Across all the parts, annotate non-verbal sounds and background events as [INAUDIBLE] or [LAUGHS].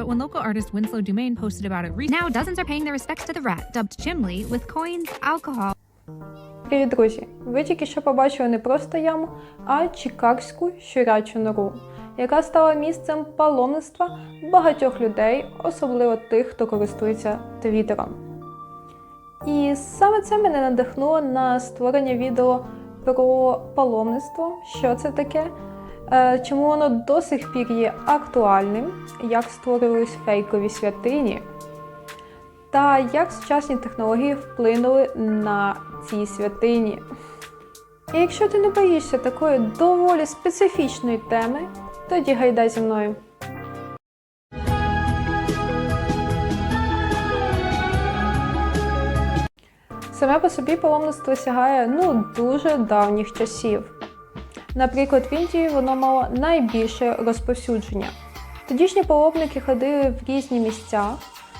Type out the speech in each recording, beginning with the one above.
but when local artist Winslow Dumaine posted about it recently, Now dozens are paying their respects to the rat, dubbed Chimley, with coins, alcohol, Привіт, друзі! Ви тільки що побачили не просто яму, а чикагську щурячу нору, яка стала місцем паломництва багатьох людей, особливо тих, хто користується твіттером. І саме це мене надихнуло на створення відео про паломництво, що це таке, чому воно до сих пір є актуальним, як створювались фейкові святині, та як сучасні технології вплинули на ці святині. І якщо ти не боїшся такої доволі специфічної теми, тоді гайдай зі мною. Саме по собі паломництво сягає ну дуже давніх часів. Наприклад, в Індії воно мало найбільше розповсюдження. Тодішні паломники ходили в різні місця,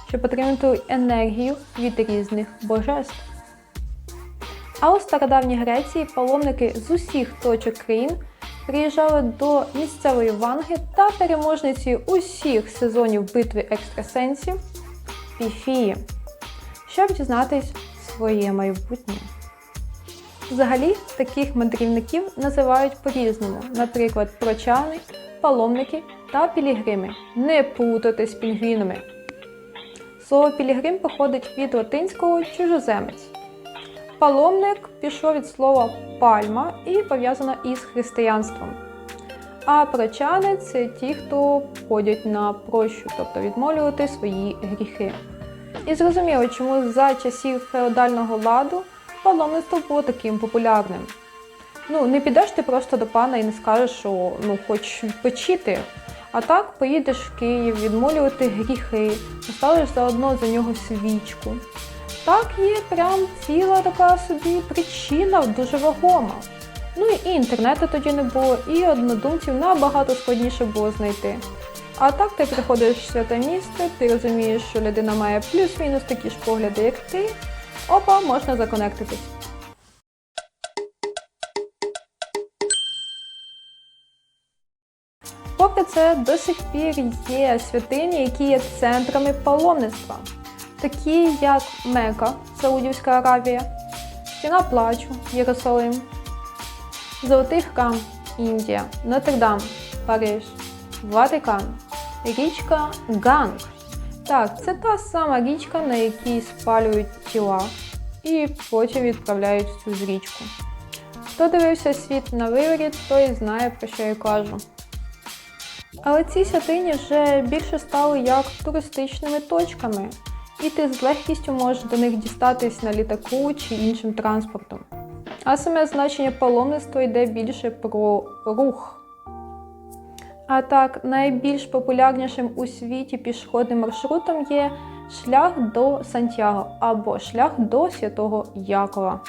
щоб отримати енергію від різних божеств. А у стародавній Греції паломники з усіх точок країн приїжджали до місцевої ванги та переможниці усіх сезонів битви екстрасенсів Піфії, щоб дізнатись своє майбутнє. Взагалі, таких мандрівників називають по-різному, наприклад, прочани, паломники та пілігрими. Не плутати з пінгвінами. Слово пілігрим походить від латинського чужоземець. Паломник пішов від слова пальма і пов'язано із християнством. А прочани це ті, хто ходять на прощу, тобто відмолювати свої гріхи. І зрозуміло, чому за часів феодального ладу паломництво було таким популярним. Ну, не підеш ти просто до пана і не скажеш, що ну, хочеш відпочити. А так поїдеш в Київ, відмолювати гріхи, поставиш заодно за нього свічку. Так є прям ціла така собі причина дуже вагома. Ну і інтернету тоді не було, і однодумців набагато складніше було знайти. А так ти приходиш в святе місце, ти розумієш, що людина має плюс-мінус такі ж погляди, як ти. Опа, можна законектитись. Попри це, до сих пір є святині, які є центрами паломництва, такі як Мека, Саудівська Аравія, Стіна Плачу, Єрусалим, Золотий храм, Індія, Нотр-Дам, Париж, Ватикан, річка Ганг. Так, це та сама річка, на якій спалюють тіла і потім відправляють в цю ж річку. Хто дивився світ на виворіт, той знає, про що я кажу. Але ці святині вже більше стали як туристичними точками, і ти з легкістю можеш до них дістатись на літаку чи іншим транспортом. А саме значення паломництва йде більше про рух. А так, найбільш популярнішим у світі пішохідним маршрутом є шлях до Сантьяго або шлях до Святого Якова.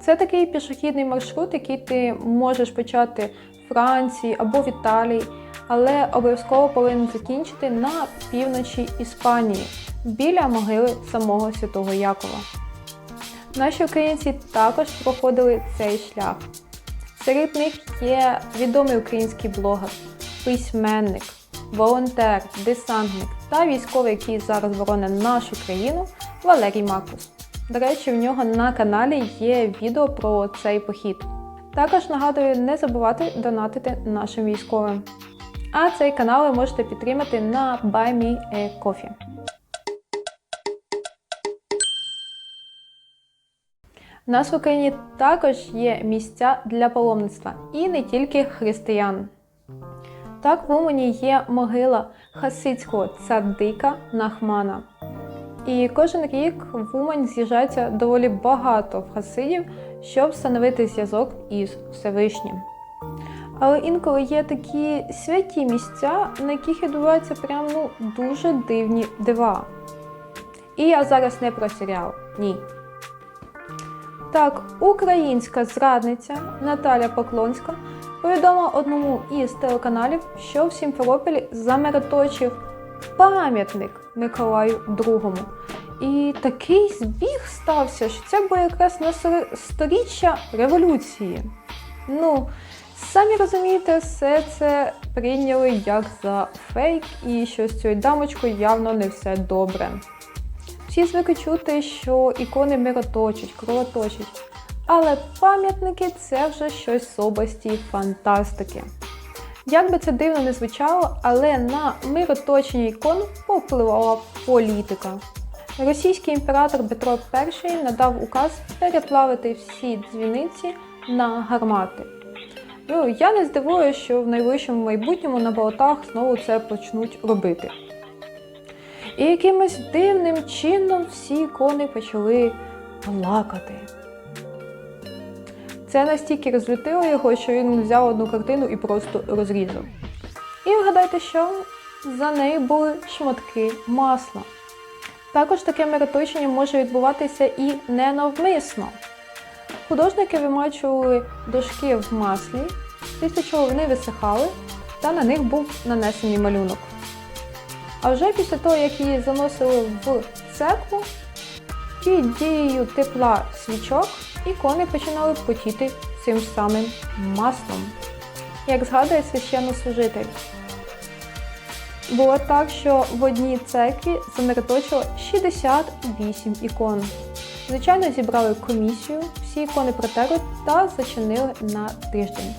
Це такий пішохідний маршрут, який ти можеш почати в Франції або в Італії, але обов'язково повинен закінчити на півночі Іспанії біля могили самого Святого Якова. Наші українці також проходили цей шлях. Серед них є відомий український блогер, письменник, волонтер, десантник та військовий, який зараз боронить нашу країну Валерій Макус. До речі, в нього на каналі є відео про цей похід. Також нагадую не забувати донатити нашим військовим. А цей канал ви можете підтримати на Buy Me a Coffee. У нас в Україні також є місця для паломництва і не тільки християн. Так в Умані є могила хасидського цадика Нахмана. І кожен рік в Умань з'їжджається доволі багато хасидів, щоб встановити зв'язок із Всевишнім. Але інколи є такі святі місця, на яких відбуваються прям ну, дуже дивні дива. І я зараз не про серіал, ні. Так, українська зрадниця Наталя Поклонська повідомила одному із телеканалів, що в Сімферополі замироточив пам'ятник Миколаю II. І такий збіг стався, що це було якраз на сторіччя революції. Ну, Самі розумієте, все це прийняли як за фейк, і що з цією дамочкою явно не все добре. Всі звикли чути, що ікони мироточать, кровоточать. Але пам'ятники це вже щось з області фантастики. Як би це дивно не звучало, але на мироточення ікон повпливала політика. Російський імператор Петро І надав указ переплавити всі дзвіниці на гармати. Ну, я не здивуюся, що в найближчому майбутньому на болотах знову це почнуть робити. І якимось дивним чином всі ікони почали плакати. Це настільки розлютило його, що він взяв одну картину і просто розрізав. І вгадайте, що за нею були шматки масла. Також таке мироточення може відбуватися і ненавмисно. Художники вимачували дошки в маслі, після чого вони висихали, та на них був нанесений малюнок. А вже після того, як її заносили в церкву, під дією тепла свічок ікони починали потіти цим самим маслом, як згадує священнослужитель. Було так, що в одній церкві замироточило 68 ікон. Звичайно, зібрали комісію, всі ікони протерли та зачинили на тиждень.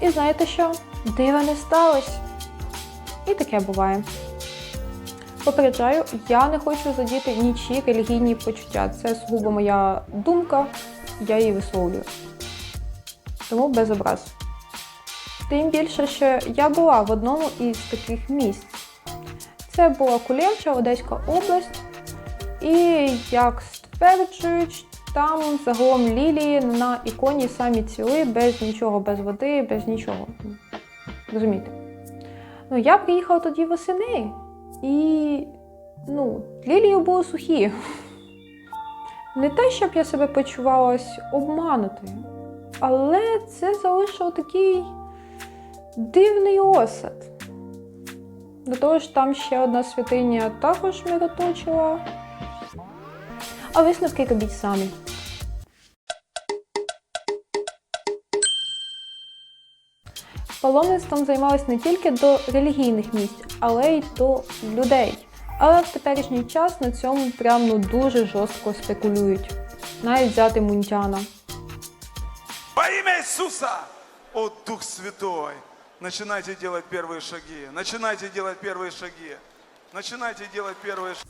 І знаєте що? Дива не сталося. І таке буває. Попереджаю, я не хочу задіти нічі релігійні почуття. Це сугубо моя думка, я її висловлюю. Тому без образ. Тим більше, що я була в одному із таких місць. Це була Кулєвча, Одеська область. І як стверджують, там загалом лілії на іконі самі ціли, без нічого, без води, без нічого. Розумієте? Ну, я приїхала тоді восени, і ну, лілії були сухі. Не те, щоб я себе почувалась обманутою, але це залишило такий дивний осад. До того ж, там ще одна святиня також мироточила. А висновки робіть самі. Паломництвом займалась не тільки до релігійних місць, але й до людей. Але в теперішній час на цьому прям ну, дуже жорстко спекулюють. Навіть взяти мунтяна. Во имя Иисуса, о Дух Святой, начинайте делать первые шаги, начинайте делать первые шаги, начинайте делать первые шаги.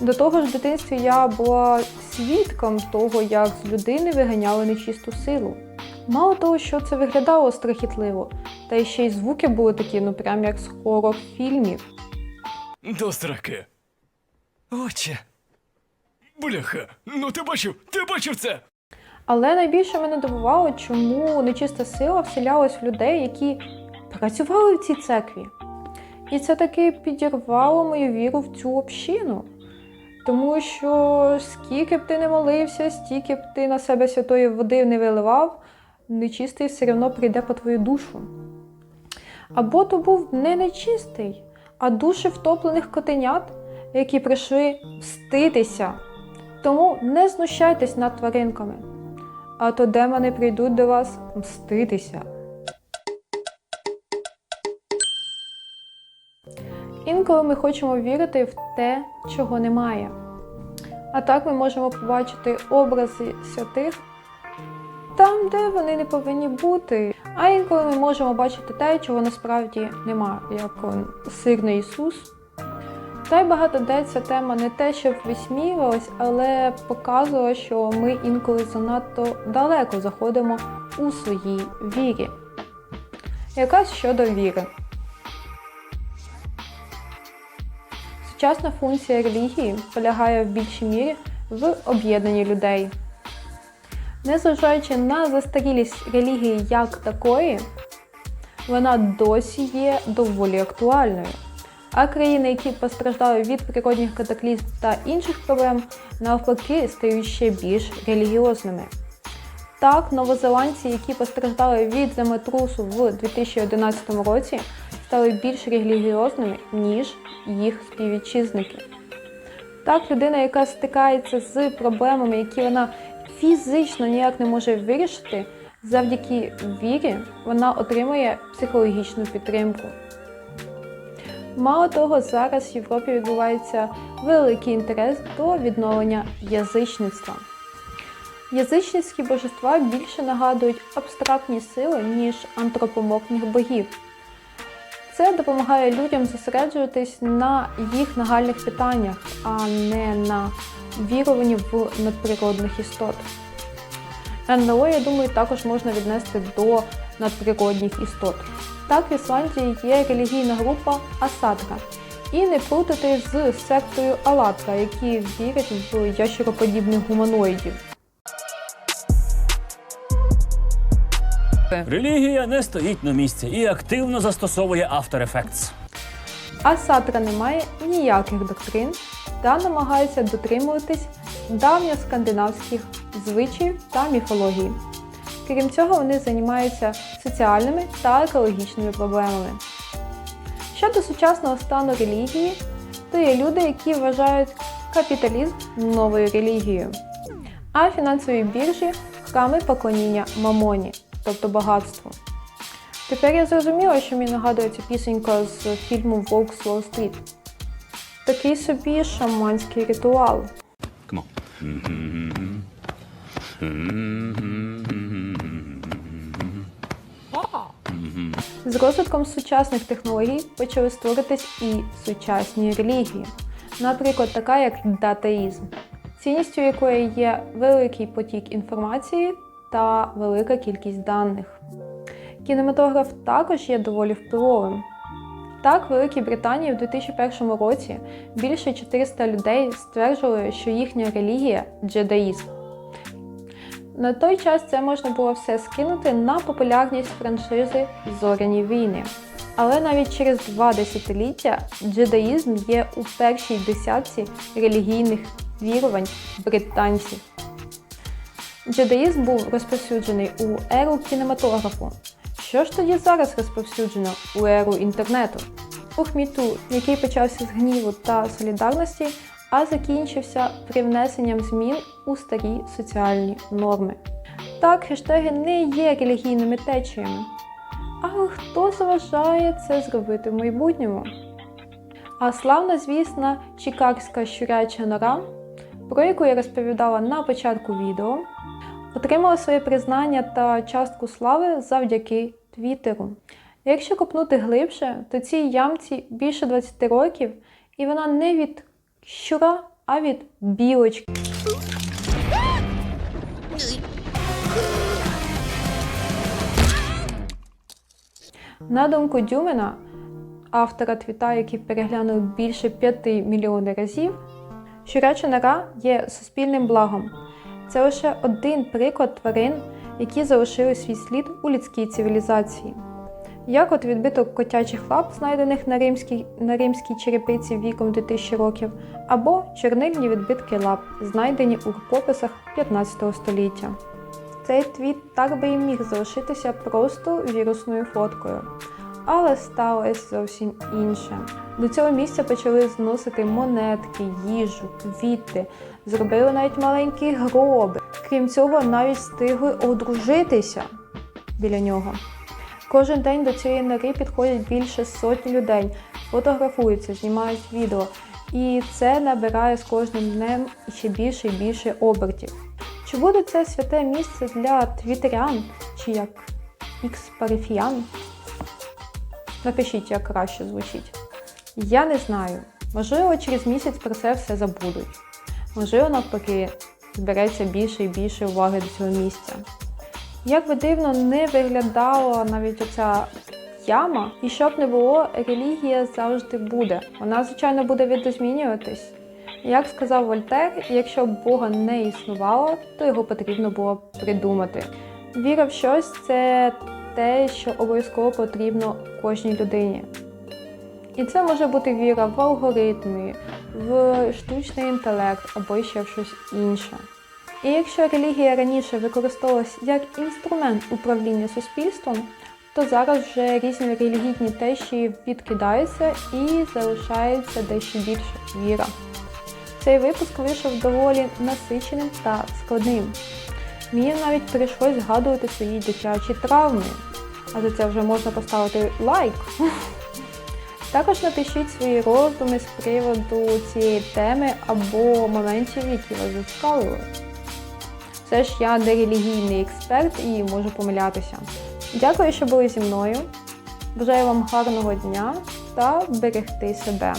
До того ж, в дитинстві я була свідком того, як з людини виганяли нечисту силу. Мало того, що це виглядало страхітливо, та ще й звуки були такі, ну прям як з хорор-фільмів. До сраки. Отче. Бляха, ну ти бачив, ти бачив це? Але найбільше мене дивувало, чому нечиста сила вселялась в людей, які працювали в цій церкві. І це таки підірвало мою віру в цю общину. Тому що скільки б ти не молився, стільки б ти на себе святої води не виливав, нечистий все одно прийде по твою душу. Або то був не нечистий, а душі втоплених котенят, які прийшли мститися. Тому не знущайтесь над тваринками, а то демони прийдуть до вас мститися. Інколи ми хочемо вірити в те, чого немає. А так ми можемо побачити образи святих там, де вони не повинні бути. А інколи ми можемо бачити те, чого насправді нема, як сирний Ісус. Та й багато де ця тема не те, щоб висміювалась, але показувала, що ми інколи занадто далеко заходимо у своїй вірі. Якась щодо віри. Сучасна функція релігії полягає в більшій мірі в об'єднанні людей. Незважаючи на застарілість релігії як такої, вона досі є доволі актуальною. А країни, які постраждали від природних катаклізм та інших проблем, навпаки, стають ще більш релігіозними. Так, новозеландці, які постраждали від землетрусу в 2011 році, стали більш релігіозними, ніж їх співвітчизники. Так, людина, яка стикається з проблемами, які вона фізично ніяк не може вирішити, Завдяки вірі вона отримує психологічну підтримку. Мало того, зараз в Європі відбувається великий інтерес до відновлення язичництва. Язичницькі божества більше нагадують абстрактні сили, ніж антропоморфних богів. Це допомагає людям зосереджуватись на їх нагальних питаннях, а не на віруванні в надприродних істот. НЛО, я думаю, також можна віднести до надприродних істот. Так, в Ісландії є релігійна група Асатра. І не плутати з сектою Алатра, які вірять в ящероподібних гуманоїдів. Релігія не стоїть на місці і активно застосовує After Effects. Асатра не має ніяких доктрин та намагається дотримуватись давньоскандинавських звичаїв та міфології. Крім цього, вони займаються соціальними та екологічними проблемами. Щодо сучасного стану релігії, то є люди, які вважають капіталізм новою релігією, а фінансові біржі храми поклоніння мамоні, тобто багатству. Тепер я зрозуміла, що мені нагадує ця пісенька з фільму Вовк з Уолл-стріт. Такий собі шаманський ритуал. Come on. З розвитком сучасних технологій почали створитись і сучасні релігії, наприклад, така як датаїзм, цінністю якої є великий потік інформації та велика кількість даних. Кінематограф також є доволі впливовим. Так, в Великій Британії в 2001 році більше 400 людей стверджували, що їхня релігія джедаїзм. На той час це можна було все скинути на популярність франшизи Зоряні війни. Але навіть через два десятиліття джедаїзм є у першій десятці релігійних вірувань британців. Джедаїзм був розповсюджений у еру кінематографу. Що ж тоді зараз розповсюджено у еру інтернету? Рух міту, який почався з гніву та солідарності, а закінчився привнесенням змін у старі соціальні норми. Так, хештеги не є релігійними течіями. Але хто заважає це зробити в майбутньому? А славна, звісна, чикагська щуряча нора, про яку я розповідала на початку відео, отримала своє признання та частку слави завдяки Твіттеру. Якщо копнути глибше, то цій ямці більше 20 років, і вона не від щура, а від білочки. На думку Дюмена, автора твіта, який переглянув більше 5 мільйонів разів, щуряча нора є суспільним благом. Це лише один приклад тварин, які залишили свій слід у людській цивілізації. Як от відбиток котячих лап, знайдених на римській, на римській черепиці віком 2000 років, або чорнильні відбитки лап, знайдені у рукописах 15 століття. Цей твіт так би і міг залишитися просто вірусною фоткою. Але сталося зовсім інше. До цього місця почали зносити монетки, їжу, квіти, зробили навіть маленькі гроби. Крім цього, навіть встигли одружитися біля нього. Кожен день до цієї нори підходять більше сотні людей, фотографуються, знімають відео. І це набирає з кожним днем ще більше і більше обертів. Чи буде це святе місце для твітерян чи як ікс-парифіян? Напишіть, як краще звучить. Я не знаю. Можливо, через місяць про це все забудуть. Можливо, навпаки, збереться більше і більше уваги до цього місця. Як би дивно не виглядала навіть оця яма, і щоб не було, релігія завжди буде. Вона, звичайно, буде видозмінюватись. Як сказав Вольтер, якщо б Бога не існувало, то його потрібно було придумати. Віра в щось це те, що обов'язково потрібно кожній людині. І це може бути віра в алгоритми, в штучний інтелект або ще в щось інше. І якщо релігія раніше використовувалась як інструмент управління суспільством, то зараз вже різні релігійні течії відкидаються і залишається дещо більше віра. Цей випуск вийшов доволі насиченим та складним. Мені навіть прийшлось згадувати свої дитячі травми. А за це вже можна поставити лайк. [LAUGHS] Також напишіть свої роздуми з приводу цієї теми або моментів, які вас зацікавили. Все ж я не релігійний експерт і можу помилятися. Дякую, що були зі мною. Бажаю вам гарного дня та берегти себе.